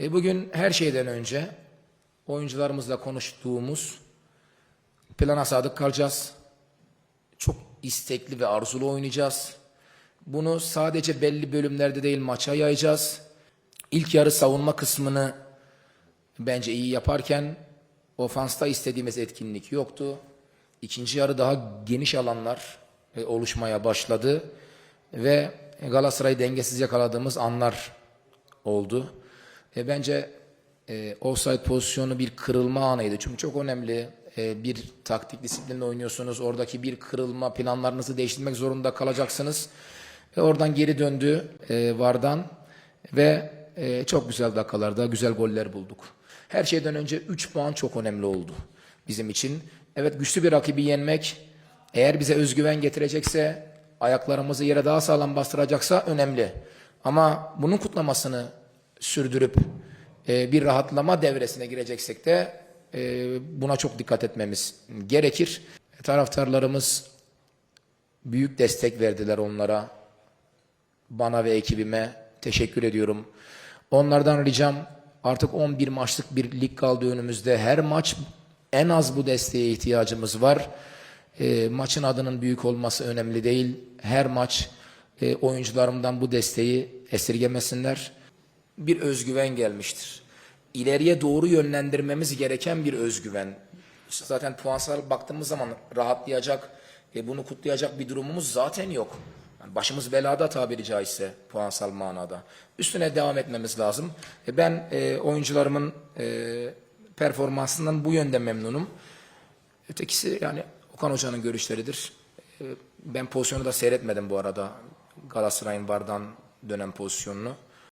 E, bugün her şeyden önce oyuncularımızla konuştuğumuz plana sadık kalacağız. Çok istekli ve arzulu oynayacağız. Bunu sadece belli bölümlerde değil maça yayacağız. İlk yarı savunma kısmını bence iyi yaparken ofansta istediğimiz etkinlik yoktu. İkinci yarı daha geniş alanlar e, oluşmaya başladı ve Galatasaray'ı dengesiz yakaladığımız anlar oldu. E, bence e, offside pozisyonu bir kırılma anıydı. Çünkü çok önemli. E, bir taktik disiplinle oynuyorsunuz. Oradaki bir kırılma planlarınızı değiştirmek zorunda kalacaksınız. Ve oradan geri döndü e, Vardan ve e, çok güzel dakikalarda güzel goller bulduk. Her şeyden önce 3 puan çok önemli oldu bizim için. Evet güçlü bir rakibi yenmek eğer bize özgüven getirecekse ayaklarımızı yere daha sağlam bastıracaksa önemli. Ama bunun kutlamasını sürdürüp e, bir rahatlama devresine gireceksek de e, buna çok dikkat etmemiz gerekir. Taraftarlarımız büyük destek verdiler onlara. Bana ve ekibime teşekkür ediyorum. Onlardan ricam artık 11 maçlık bir lig kaldı önümüzde. Her maç en az bu desteğe ihtiyacımız var. E, maçın adının büyük olması önemli değil. Her maç e, oyuncularımdan bu desteği esirgemesinler. Bir özgüven gelmiştir. İleriye doğru yönlendirmemiz gereken bir özgüven. İşte zaten puansal baktığımız zaman rahatlayacak, e, bunu kutlayacak bir durumumuz zaten yok. Yani başımız belada tabiri caizse puansal manada. Üstüne devam etmemiz lazım. E, ben e, oyuncularımın e, performansından bu yönde memnunum. Ötekisi yani Okan Hoca'nın görüşleridir. E, Ben pozisyonu da seyretmedim bu arada. Galatasaray'ın bardan dönen pozisyonunu.